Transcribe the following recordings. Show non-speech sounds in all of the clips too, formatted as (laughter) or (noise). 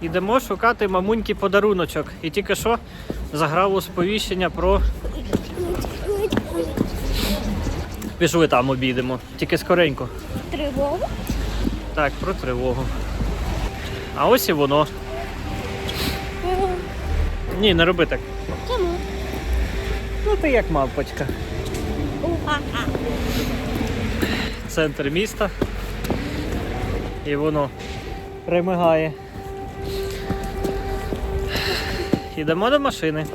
Ідемо шукати мамуньки подаруночок. І тільки що заграло сповіщення про. Пішли там обійдемо. Тільки скоренько. Тривогу? Так, про тривогу. А ось і воно. Ні, не роби так. Чому? Ну ти як мавпочка. Уха-ха. Центр міста. І воно примигає. Йдемо до машини.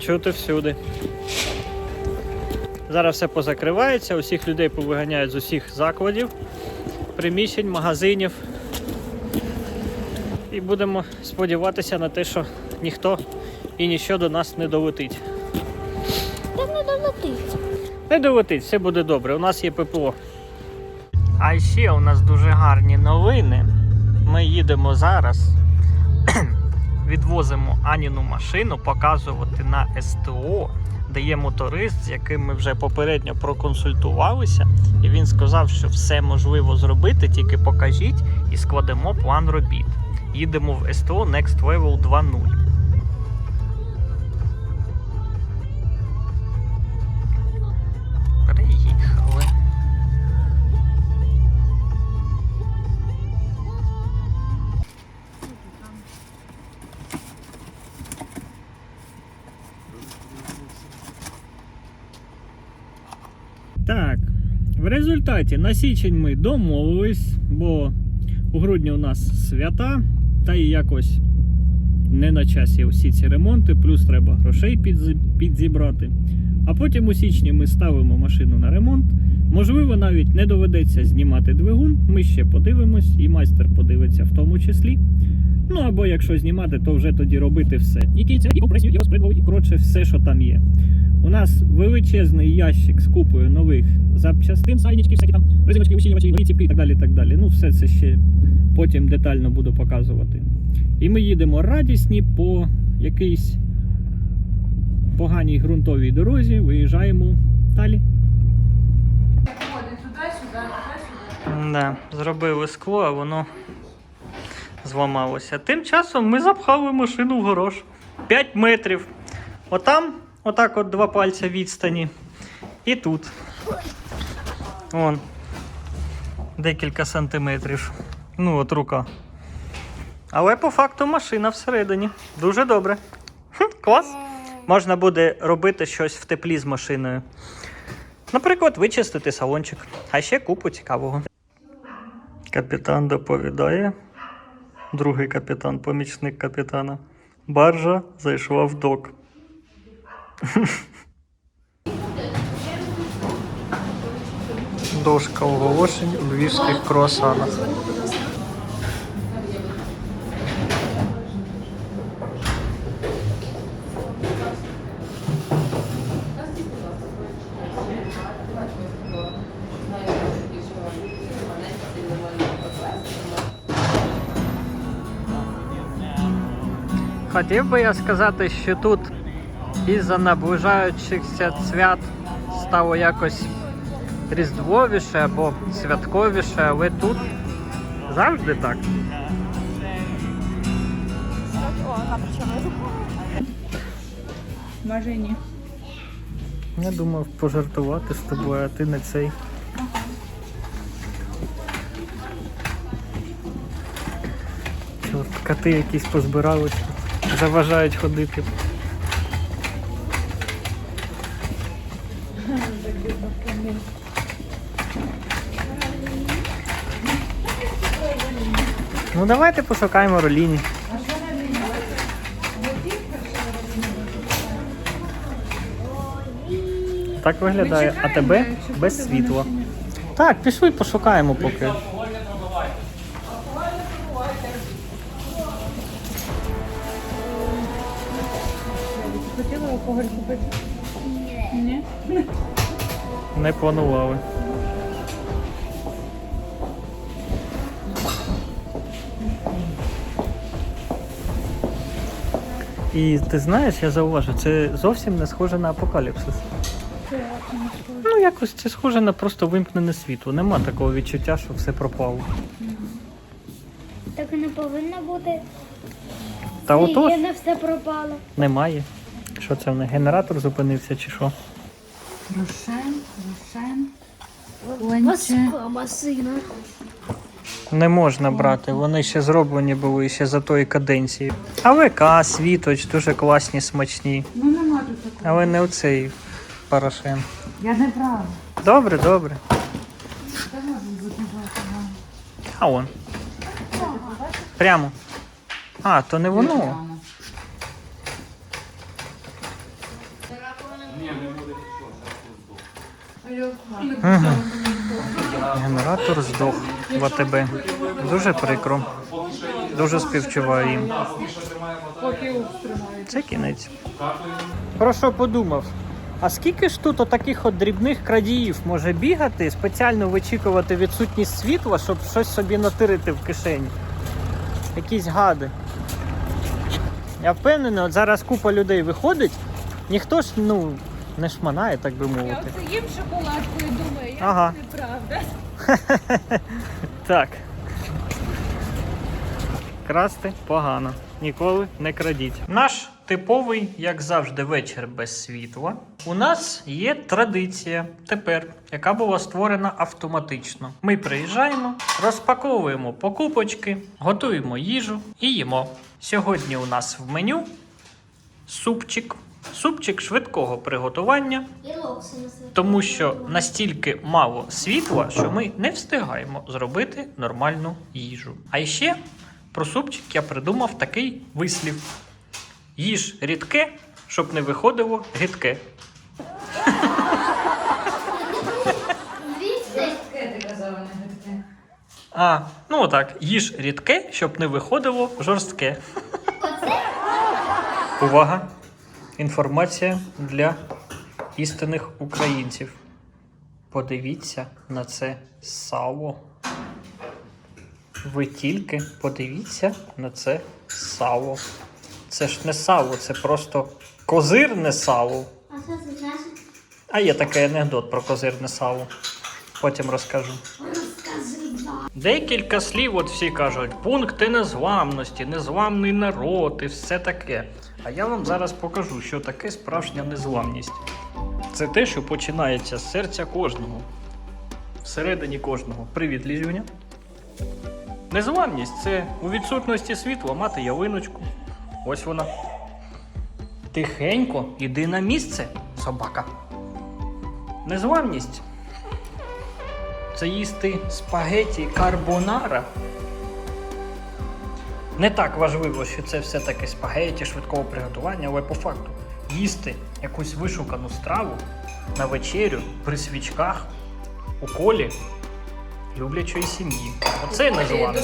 Чути всюди. Зараз все позакривається, усіх людей повиганяють з усіх закладів, приміщень, магазинів. І будемо сподіватися на те, що ніхто і ніщо до нас не долетить. Та не долетить. Не долетить, все буде добре. У нас є ППО. А ще у нас дуже гарні новини. Ми їдемо зараз, (clears throat) відвозимо Аніну машину показувати на СТО, де є моторист, з яким ми вже попередньо проконсультувалися. І він сказав, що все можливо зробити, тільки покажіть і складемо план робіт. Їдемо в СТО Next Level 2.0. результаті на січень ми домовились, бо у грудні у нас свята, та і якось не на часі всі ці ремонти, плюс треба грошей підзібрати. А потім у січні ми ставимо машину на ремонт. Можливо, навіть не доведеться знімати двигун. Ми ще подивимось, і майстер подивиться в тому числі. Ну або якщо знімати, то вже тоді робити все. І кільця, і компресію, і розпредвал, і коротше, все, що там є. У нас величезний ящик з купою нових запчастин, сайнички, всякі там резиночки, усилювачі, нові і так далі. так далі. Ну, все це ще потім детально буду показувати. І ми їдемо радісні по якійсь поганій ґрунтовій дорозі, виїжджаємо далі. Да, зробили скло, а воно зламалося. Тим часом ми запхали машину в горож. 5 метрів. Отам, отак от два пальця відстані. І тут. Вон. Декілька сантиметрів. Ну, от рука. Але по факту машина всередині. Дуже добре. Хм, клас. Можна буде робити щось в теплі з машиною. Наприклад, вичистити салончик, а ще купу цікавого. Капітан доповідає. Другий капітан, помічник капітана. Баржа зайшла в док. Дошка оголошень у львівських круасанах. Хотів би я сказати, що тут із-за наближаючихся свят стало якось різдвовіше або святковіше, але тут завжди так. Може ні. Я думав пожартувати з тобою, а ти не цей. Чорт, коти якісь позбиралися, заважають ходити. Ну давайте пошукаємо роліні. Так виглядає, а тебе без світла. Так, пішли пошукаємо поки. Хотіла алкоголь купити? Ні. Не планували. І ти знаєш, я зауважу, це зовсім не схоже на апокаліпсис. Ну, якось це схоже на просто вимкнене світло. Нема такого відчуття, що все пропало. Так і не повинно бути. Та отож І не все пропало. немає. Що це в них? Генератор зупинився чи що? Рошен, Рошен. Ленче. масина. Не можна брати, вони ще зроблені були ще за тої каденції. АВК, світоч, дуже класні, смачні. Ну нема тут такого. Але не оцей Порошен. Я не брала. Добре, добре. Це може бути не брала. А он. Прямо. А, то не воно. Генератор здох в. Дуже прикро. Дуже співчуваю їм. Це кінець. Про що подумав? А скільки ж тут таких от дрібних крадіїв може бігати, спеціально вичікувати відсутність світла, щоб щось собі натирити в кишені? Якісь гади. Я впевнений, от зараз купа людей виходить, ніхто ж ну не шманає, так би Я мовити. оце їм шоколадку і думаю, як Ага. це неправда. (laughs) Так. Красти погано. Ніколи не крадіть. Наш типовий, як завжди, вечір без світла. У нас є традиція тепер, яка була створена автоматично. Ми приїжджаємо, розпаковуємо покупочки, готуємо їжу і їмо. Сьогодні у нас в меню супчик. Супчик швидкого приготування, тому що настільки мало світла, що ми не встигаємо зробити нормальну їжу. А ще про супчик я придумав такий вислів: їж рідке, щоб не виходило гидке. А, ну так, їж рідке, щоб не виходило жорстке. Увага! Інформація для істинних українців. Подивіться на це сало. Ви тільки подивіться на це сало. Це ж не сало, це просто козирне сало. А що це значить? А є такий анекдот про козирне сало. Потім розкажу. Декілька слів, от всі кажуть, пункти незламності, незламний народ і все таке. А я вам зараз покажу, що таке справжня незламність. Це те, що починається з серця кожного. Всередині кожного. Привіт, Лізюня. Незламність це у відсутності світла мати ялиночку. Ось вона. Тихенько іди на місце, собака. Незламність це їсти спагеті карбонара. Не так важливо, що це все-таки спагеті швидкого приготування, але по факту їсти якусь вишукану страву на вечерю при свічках у колі люблячої сім'ї. Оце зайти.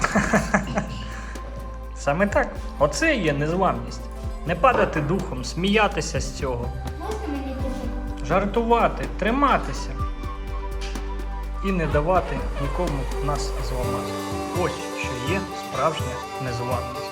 (laughs) Саме так. Оце є незламність. Не падати духом, сміятися з цього, Можна мені жартувати, триматися і не давати нікому нас зламати. Ось що є справжня незламність.